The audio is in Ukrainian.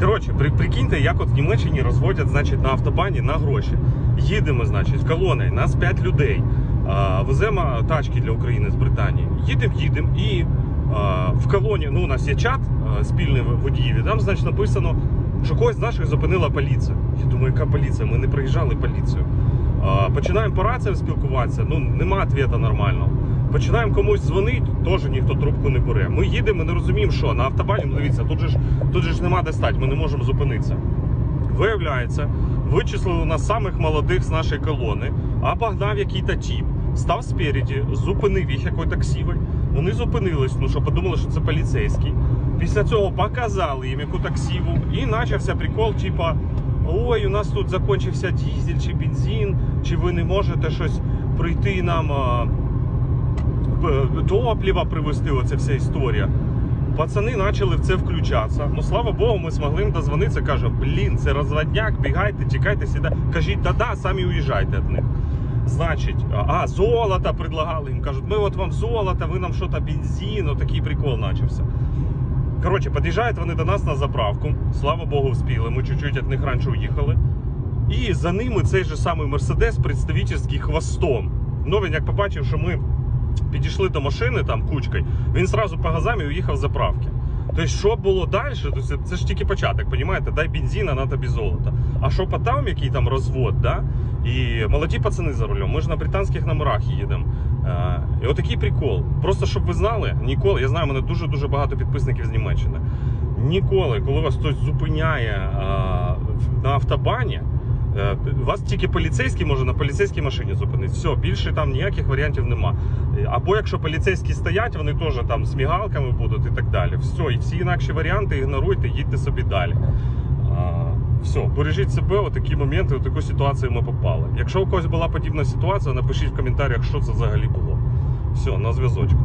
Коротше, при, прикиньте, як от в Німеччині розводять значить, на автобані на гроші. Їдемо, значить, колоною, нас 5 людей. А, веземо тачки для України з Британії. Їдемо, їдемо і а, в колоні, ну у нас є чат а, спільний водіїв, і там, значить, написано, що когось з наших зупинила поліція. Я думаю, яка поліція? Ми не приїжджали поліцію. А, починаємо по раціям спілкуватися, ну нема відповіді нормального. Починаємо комусь дзвонити, теж ніхто трубку не бере. Ми їдемо, не розуміємо, що на автобані, ну дивіться, тут же ж тут же ж нема де стати, ми не можемо зупинитися. Виявляється, вичислили нас самих молодих з нашої колони, а погнав який-то тіп, став спереді, зупинив їх якось таксівий. Вони зупинились, ну що подумали, що це поліцейський. Після цього показали їм яку таксіву, і почався прикол, типа. Ой, у нас тут закінчився дізель чи бензин, чи ви не можете щось прийти нам а, п- привезти, оця вся історія. Пацани почали в це включатися. Ну слава Богу, ми змогли їм дозвонитися. Каже, блін, це розводняк, бігайте, тікайте, сіда. Кажіть, да-да, самі уїжджайте від них. Значить, а, золото предлагали їм. Кажуть, ми от вам золото, ви нам що-то бензин, отакий прикол почався. Коротше, під'їжджають вони до нас на заправку. Слава Богу, вспіли. Ми чуть-чуть від них раніше уїхали. І за ними цей же самий Мерседес представительський хвостом. Ну він як побачив, що ми підійшли до машини там кучкою, він сразу по газам і уїхав з заправки. Тобто, що було далі, то це, ж тільки початок, розумієте? Дай бензина, на тобі золото. А що по там, який там розвод, да? і молоді пацани за рулем, ми ж на британських номерах їдемо. Е, і отакий прикол. Просто щоб ви знали, ніколи, я знаю, у мене дуже-дуже багато підписників з Німеччини. Ніколи, коли вас хтось зупиняє е, в- на автобані, Е, Вас тільки поліцейський може на поліцейській машині зупинити. Все, більше там ніяких варіантів нема. Е, Або якщо поліцейські стоять, вони теж там з мігалками будуть і так далі. Все, і всі інакші варіанти ігноруйте, їдьте собі далі. Все, бережіть себе, отакі моменти, в таку ситуацію ми попали. Якщо у когось була подібна ситуація, напишіть в коментарях, що це взагалі було. Все, на зв'язочку.